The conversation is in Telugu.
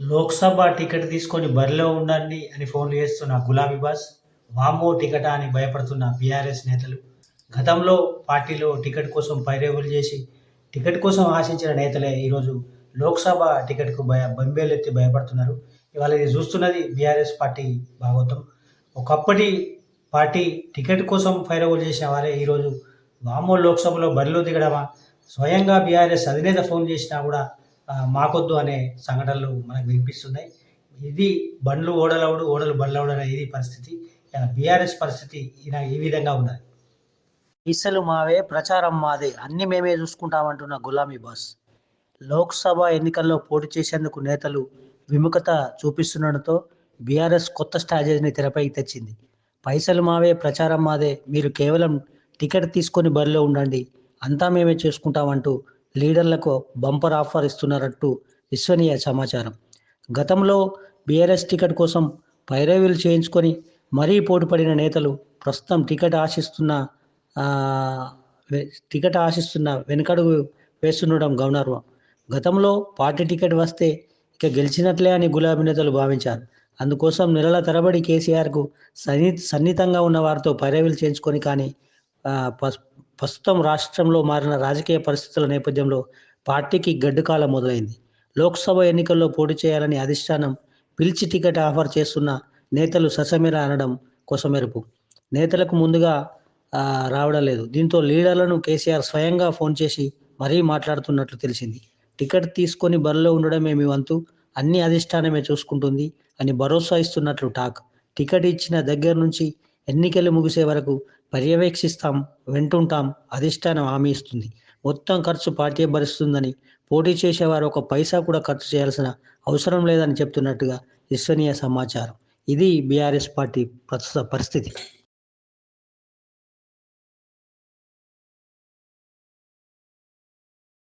లోక్సభ టికెట్ తీసుకొని బరిలో ఉండండి అని ఫోన్లు చేస్తున్న గులాబీ బాస్ వామో టికెటా అని భయపడుతున్న బీఆర్ఎస్ నేతలు గతంలో పార్టీలో టికెట్ కోసం పైరేగులు చేసి టికెట్ కోసం ఆశించిన నేతలే ఈరోజు లోక్సభ టికెట్కు భయ బంబేలెత్తి భయపడుతున్నారు. ఇవాళ ఇది చూస్తున్నది బీఆర్ఎస్ పార్టీ భాగవతం ఒకప్పటి పార్టీ టికెట్ కోసం పైరవులు చేసిన వారే ఈరోజు వామో లోక్సభలో బరిలో దిగడమా? స్వయంగా బీఆర్ఎస్ అధినేత ఫోన్ చేసినా కూడా మాకొద్దు అనే సంఘటనలు మనకు వినిపిస్తున్నాయి. ఇది బండ్లు ఓడలవుడు ఓడలు బండ్లవుడు అనే ఇది పరిస్థితి. ఇలా బీఆర్ఎస్ పరిస్థితి ఇలా ఈ విధంగా ఉన్నది. ఇసలు మావే ప్రచారం మాదే అన్ని మేమే చూసుకుంటామంటున్న గులామీ బాస్. లోక్సభ ఎన్నికల్లో పోటీ చేసేందుకు నేతలు విముఖత చూపిస్తుండటంతో బీఆర్ఎస్ కొత్త స్ట్రాటజీని తెరపైకి తెచ్చింది. పైసలు మావే ప్రచారం మాదే మీరు కేవలం టికెట్ తీసుకొని బరిలో ఉండండి అంతా మేమే చేసుకుంటామంటూ లీడర్లకు బంపర్ ఆఫర్ ఇస్తున్నారంటూ విశ్వనీయ సమాచారం. గతంలో బీఆర్ఎస్ టికెట్ కోసం పైరవీలు చేయించుకొని మరీ పోటీపడిన నేతలు ప్రస్తుతం టికెట్ ఆశిస్తున్న టికెట్ ఆశిస్తున్న వెనుకడుగు వేస్తుండడం గమనార్హం. గతంలో పార్టీ టికెట్ వస్తే ఇక గెలిచినట్లే అని గులాబీ నేతలు భావించారు. అందుకోసం నెలల తరబడి కేసీఆర్కు సన్ని సన్నిహితంగా ఉన్న వారితో పైరవీలు చేయించుకొని కానీ పస్- ప్రస్తుతం రాష్ట్రంలో మారిన రాజకీయ పరిస్థితుల నేపథ్యంలో పార్టీకి గడ్డుకాలం మొదలైంది. లోక్సభ ఎన్నికల్లో పోటీ చేయాలని అధిష్టానం పిలిచి టికెట్ ఆఫర్ చేస్తున్న నేతలు ససమెర అనడం కొసమెరుపు. నేతలకు ముందుగా రావడం లేదు. దీంతో లీడర్లను కేసీఆర్ స్వయంగా ఫోన్ చేసి మరీ మాట్లాడుతున్నట్లు తెలిసింది. టికెట్ తీసుకొని బరిలో ఉండడమే మీ వంతు. అన్ని అధిష్టానమే చూసుకుంటుంది అని భరోసా ఇస్తున్నట్లు టాక్. టికెట్ ఇచ్చిన దగ్గర నుంచి ఎన్నికలు ముగిసే వరకు పర్యవేక్షిస్తాం వెంటుంటాం అధిష్టానం హామీ ఇస్తుంది. మొత్తం ఖర్చు పార్టీ భరిస్తుందని పోటీ చేసేవారు ఒక పైసా కూడా ఖర్చు చేయాల్సిన అవసరం లేదని చెప్తున్నట్టుగా విశ్వనీయ సమాచారం. ఇది బీఆర్ఎస్ పార్టీ ప్రస్తుత పరిస్థితి.